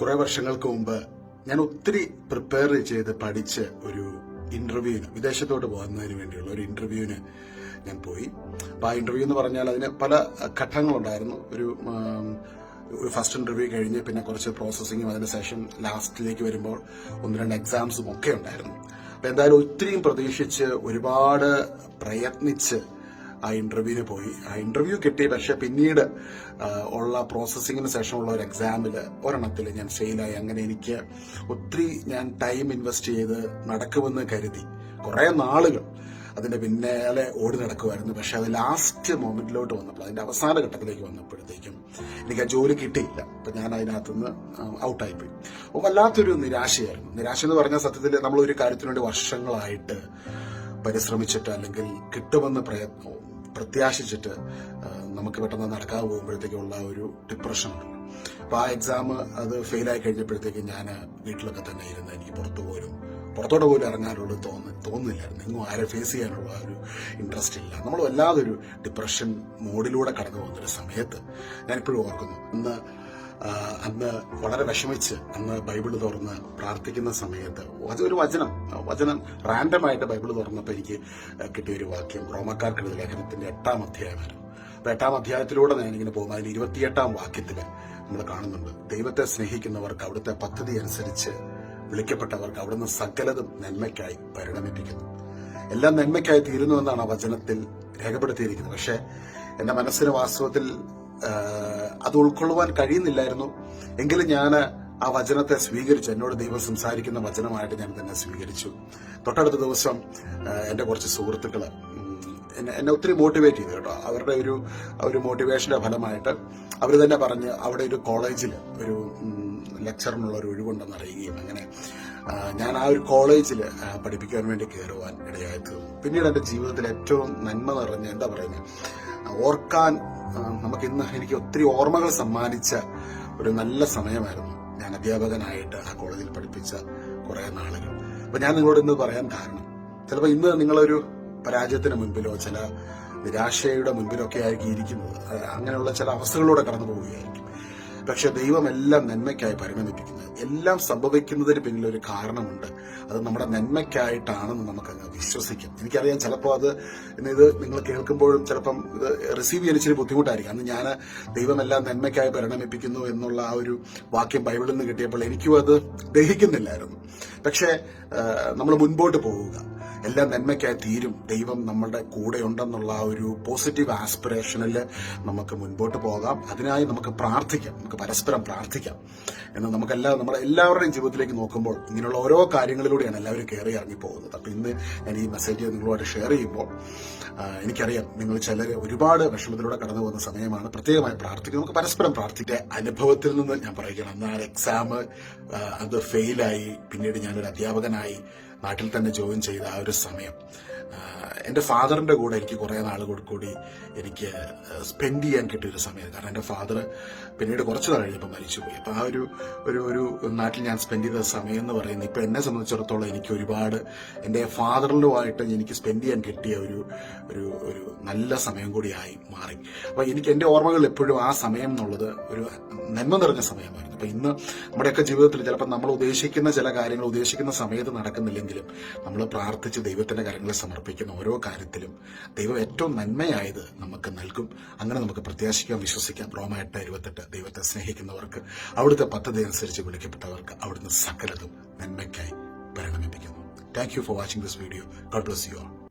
കുറെ വർഷങ്ങൾക്ക് മുമ്പ് ഞാൻ ഒത്തിരി പ്രിപ്പയർ ചെയ്ത് പഠിച്ച് ഒരു ഇന്റർവ്യൂവിന് വിദേശത്തോട്ട് പോകുന്നതിന് വേണ്ടിയുള്ള ഒരു ഇന്റർവ്യൂവിന് ഞാൻ പോയി. അപ്പൊ ആ ഇന്റർവ്യൂ എന്ന് പറഞ്ഞാൽ അതിന് പല ഘട്ടങ്ങളുണ്ടായിരുന്നു. ഒരു ഒരു ഫസ്റ്റ് ഇന്റർവ്യൂ കഴിഞ്ഞ് പിന്നെ കുറച്ച് പ്രോസസ്സിങ്ങും അതിന് സെഷൻ ലാസ്റ്റിലേക്ക് വരുമ്പോൾ ഒന്ന് രണ്ട് എക്സാംസും ഒക്കെ ഉണ്ടായിരുന്നു. അപ്പൊ എന്തായാലും ഒത്തിരിയും പ്രതീക്ഷിച്ച് ഒരുപാട് പ്രയത്നിച്ച് ആ ഇന്റർവ്യൂവിന് പോയി. ആ ഇന്റർവ്യൂ കിട്ടി. പക്ഷെ പിന്നീട് ഉള്ള പ്രോസസ്സിങ്ങിന് ശേഷമുള്ള ഒരു എക്സാമിൽ ഒരെണ്ണത്തിൽ ഞാൻ ഫെയിലായി അങ്ങനെ എനിക്ക് ഒത്തിരി ഞാൻ ടൈം ഇൻവെസ്റ്റ് ചെയ്ത് നടക്കുമെന്ന് കരുതി. കുറെ നാളുകൾ അതിന്റെ പിന്നാലെ ഓടി നടക്കുമായിരുന്നു പക്ഷെ അത് ലാസ്റ്റ് മൊമെന്റിലോട്ട് വന്നപ്പോൾ അതിന്റെ അവസാന ഘട്ടത്തിലേക്ക് വന്നപ്പോഴത്തേക്കും എനിക്ക് ആ ജോലി കിട്ടിയില്ല. അപ്പൊ ഞാൻ അതിനകത്തുനിന്ന് ഔട്ടായിപ്പോയി അപ്പോൾ വല്ലാത്തൊരു നിരാശയായിരുന്നു. നിരാശ എന്ന് പറഞ്ഞാൽ സത്യത്തിൽ നമ്മൾ ഒരു കാര്യത്തിനുവേണ്ടി വർഷങ്ങളായിട്ട് പരിശ്രമിച്ചിട്ട് അല്ലെങ്കിൽ കിട്ടുമെന്ന് പ്രയത്നം പ്രത്യാശിച്ചിട്ട് നമുക്ക് പെട്ടെന്ന് നടക്കാതെ പോകുമ്പോഴത്തേക്കുള്ള ഒരു ഡിപ്രഷൻ ഉണ്ട്. അപ്പം ആ എക്സാം അത് ഫെയിലായി കഴിഞ്ഞപ്പോഴത്തേക്ക് ഞാൻ വീട്ടിലൊക്കെ തന്നെ ഇരുന്ന് എനിക്ക് പുറത്തു പോലും പുറത്തോട്ട് പോലും ഇറങ്ങാനുള്ള തോന്നി തോന്നുന്നില്ലായിരുന്നു. എങ്ങും ആരെ ഫേസ് ചെയ്യാനുള്ള ഒരു ഇൻട്രസ്റ്റ് ഇല്ല. നമ്മൾ വല്ലാതൊരു ഡിപ്രഷൻ മോഡിലൂടെ കടന്നു പോകുന്നൊരു സമയത്ത് ഞാനിപ്പോഴും ഓർക്കുന്നു. ഇന്ന് അന്ന് വളരെ വിഷമിച്ച് അന്ന് ബൈബിൾ തുറന്ന് പ്രാർത്ഥിക്കുന്ന സമയത്ത് ഒരു വചനം. വചനം റാൻഡമായിട്ട് ബൈബിൾ തുറന്നപ്പോൾ എനിക്ക് കിട്ടിയ ഒരു വാക്യം. റോമക്കാർക്കുള്ള ലേഖനത്തിന്റെ എട്ടാം അധ്യായമായിരുന്നു അപ്പൊ എട്ടാം അധ്യായത്തിലൂടെ ഞാൻ ഇങ്ങനെ പോകുമ്പോൾ അതിന് ഇരുപത്തിയെട്ടാം വാക്യത്തിൽ നമ്മൾ കാണുന്നുണ്ട്. ദൈവത്തെ സ്നേഹിക്കുന്നവർക്ക് അവിടുത്തെ പദ്ധതി അനുസരിച്ച് വിളിക്കപ്പെട്ടവർക്ക് അവിടുന്ന് സകലതും നന്മയ്ക്കായി പരിണമിപ്പിക്കുന്നു. എല്ലാം നന്മയ്ക്കായി തീരുന്നു എന്നാണ് ആ വചനത്തിൽ രേഖപ്പെടുത്തിയിരിക്കുന്നത്. പക്ഷേ എന്റെ മനസ്സിന് വാസ്തവത്തിൽ അത് ഉൾക്കൊള്ളുവാൻ കഴിയുന്നില്ലായിരുന്നു. എങ്കിലും ഞാൻ ആ വചനത്തെ സ്വീകരിച്ചു. എന്നോട് ദൈവം സംസാരിക്കുന്ന വചനമായിട്ട് ഞാൻ തന്നെ സ്വീകരിച്ചു. തൊട്ടടുത്ത ദിവസം എന്റെ കുറച്ച് സുഹൃത്തുക്കൾ എന്നെ എന്നെ ഒത്തിരി മോട്ടിവേറ്റ് ചെയ്തു കേട്ടോ. അവരുടെ ഒരു ഒരു മോട്ടിവേഷന്റെ ഫലമായിട്ട് അവർ തന്നെ പറഞ്ഞ് അവിടെ ഒരു കോളേജിൽ ഒരു ലെക്ചറിനുള്ള ഒരു ഒഴിവുണ്ടെന്ന് അറിയുകയും അങ്ങനെ ഞാൻ ആ ഒരു കോളേജിൽ പഠിപ്പിക്കാൻ വേണ്ടി കയറുവാൻ ഇടയായി തീർന്നു പിന്നീട് എന്റെ ജീവിതത്തിൽ ഏറ്റവും നന്മ നിറഞ്ഞ എന്താ പറയുന്നത്? ഓർക്കാൻ നമുക്ക് ഇന്ന് എനിക്ക് ഒത്തിരി ഓർമ്മകൾ സമ്മാനിച്ച ഒരു നല്ല സമയമായിരുന്നു. ഞാൻ അധ്യാപകനായിട്ട് ആ കോളേജിൽ പഠിപ്പിച്ച കുറെ നാളുകൾ. അപ്പൊ ഞാൻ നിങ്ങളോട് ഇന്ന് പറയാൻ കാരണം ചിലപ്പോൾ ഇന്ന് നിങ്ങളൊരു പരാജയത്തിന് മുൻപിലോ ചില നിരാശയുടെ മുൻപിലൊക്കെ ആയിരിക്കും ഇരിക്കുന്നത് അങ്ങനെയുള്ള ചില അവസ്ഥകളിലൂടെ കടന്നു പോവുകയായിരിക്കും പക്ഷെ ദൈവം എല്ലാം നന്മയ്ക്കായി പരിണമിപ്പിക്കുന്നത്. എല്ലാം സംഭവിക്കുന്നതിന് പിന്നിൽ ഒരു കാരണമുണ്ട്. അത് നമ്മുടെ നന്മയ്ക്കായിട്ടാണെന്ന് നമുക്കങ്ങ് വിശ്വസിക്കാം. എനിക്കറിയാം ചിലപ്പോൾ അത് ഇത് നിങ്ങൾ കേൾക്കുമ്പോഴും ചിലപ്പം ഇത് റിസീവ് ചെയ്യാൻ ഇച്ചിരി ബുദ്ധിമുട്ടായിരിക്കും. അന്ന് ഞാൻ ദൈവമെല്ലാം നന്മയ്ക്കായി പരിണമിപ്പിക്കുന്നു എന്നുള്ള ആ ഒരു വാക്യം ബൈബിളിൽ നിന്ന് കിട്ടിയപ്പോൾ എനിക്കും അത് ദഹിക്കുന്നില്ലായിരുന്നു. പക്ഷേ നമ്മൾ മുൻപോട്ട് പോവുക. എല്ലാം നന്മയ്ക്കായി തീരും. ദൈവം നമ്മളുടെ കൂടെ ഉണ്ടെന്നുള്ള ആ ഒരു പോസിറ്റീവ് ആസ്പിറേഷനിൽ നമുക്ക് മുൻപോട്ട് പോകാം. അതിനായി നമുക്ക് പ്രാർത്ഥിക്കാം. നമുക്ക് പരസ്പരം പ്രാർത്ഥിക്കാം. എന്ന് നമുക്കെല്ലാം നമ്മുടെ എല്ലാവരുടെയും ജീവിതത്തിലേക്ക് നോക്കുമ്പോൾ ഇങ്ങനെയുള്ള ഓരോ കാര്യങ്ങളിലൂടെയാണ് എല്ലാവരും കയറി ഇറങ്ങി പോകുന്നത്. അപ്പം ഇന്ന് ഞാൻ ഈ മെസ്സേജ് നിങ്ങളോട് ഷെയർ ചെയ്യുമ്പോൾ എനിക്കറിയാം നിങ്ങൾ ചിലർ ഒരുപാട് വിഷമത്തിലൂടെ കടന്നു പോകുന്ന സമയമാണ്. പ്രത്യേകമായി പ്രാർത്ഥിക്കുക. നമുക്ക് പരസ്പരം പ്രാർത്ഥിക്കുക. അനുഭവത്തിൽ നിന്ന് ഞാൻ പറയുകയാണ് എന്നാൽ എക്സാം അത് ഫെയിലായി പിന്നീട് ഞാനൊരു അധ്യാപകനായി. നാട്ടിൽ തന്നെ ജോയിൻ ചെയ്ത ആ ഒരു സമയം. ആ, ഫാദറിന്റെ കൂടെ എനിക്ക് കുറേ നാളുകൾ കൂടി എനിക്ക് സ്പെൻഡ് ചെയ്യാൻ കിട്ടിയൊരു സമയം കാരണം എന്റെ ഫാദർ പിന്നീട് കുറച്ച് നാൾ കഴിഞ്ഞപ്പോൾ മരിച്ചുപോയി. അപ്പോൾ ആ ഒരു ഒരു ഒരു നാട്ടിൽ ഞാൻ സ്പെൻഡ് ചെയ്ത സമയം എന്ന് പറയുന്നത് ഇപ്പോൾ എന്നെ സംബന്ധിച്ചിടത്തോളം എനിക്ക് ഒരുപാട് എന്റെ ഫാദറിലുമായിട്ട് എനിക്ക് സ്പെൻഡ് ചെയ്യാൻ കിട്ടിയ ഒരു ഒരു ഒരു നല്ല സമയം കൂടിയായി മാറി. അപ്പോൾ എനിക്ക് എന്റെ ഓർമ്മകൾ എപ്പോഴും ആ സമയം എന്നുള്ളത് ഒരു നന്മ നിറഞ്ഞ സമയമായിരുന്നു. അപ്പം ഇന്ന് നമ്മുടെയൊക്കെ ജീവിതത്തിൽ ചിലപ്പോൾ നമ്മൾ ഉദ്ദേശിക്കുന്ന ചില കാര്യങ്ങൾ ഉദ്ദേശിക്കുന്ന സമയത്ത് നടക്കുന്നില്ലെങ്കിലും നമ്മൾ പ്രാർത്ഥിച്ച് ദൈവത്തിന്റെ കാര്യങ്ങളെ കരങ്ങളെ സമർപ്പിക്കുന്ന ഓരോ കാര്യത്തിലും ദൈവം ഏറ്റവും നന്മയായത് നമുക്ക് നൽകും. അങ്ങനെ നമുക്ക് പ്രത്യാശിക്കാം വിശ്വസിക്കാം. റോമ എട്ട് ഇരുപത്തെട്ട് ദൈവത്തെ സ്നേഹിക്കുന്നവർക്ക് അവിടുത്തെ പദ്ധതി അനുസരിച്ച് വിളിക്കപ്പെട്ടവർക്ക് അവിടുന്ന് സകലതും നന്മയ്ക്കായി പരിണമിപ്പിക്കുന്നു. Thank you for watching this video God bless you all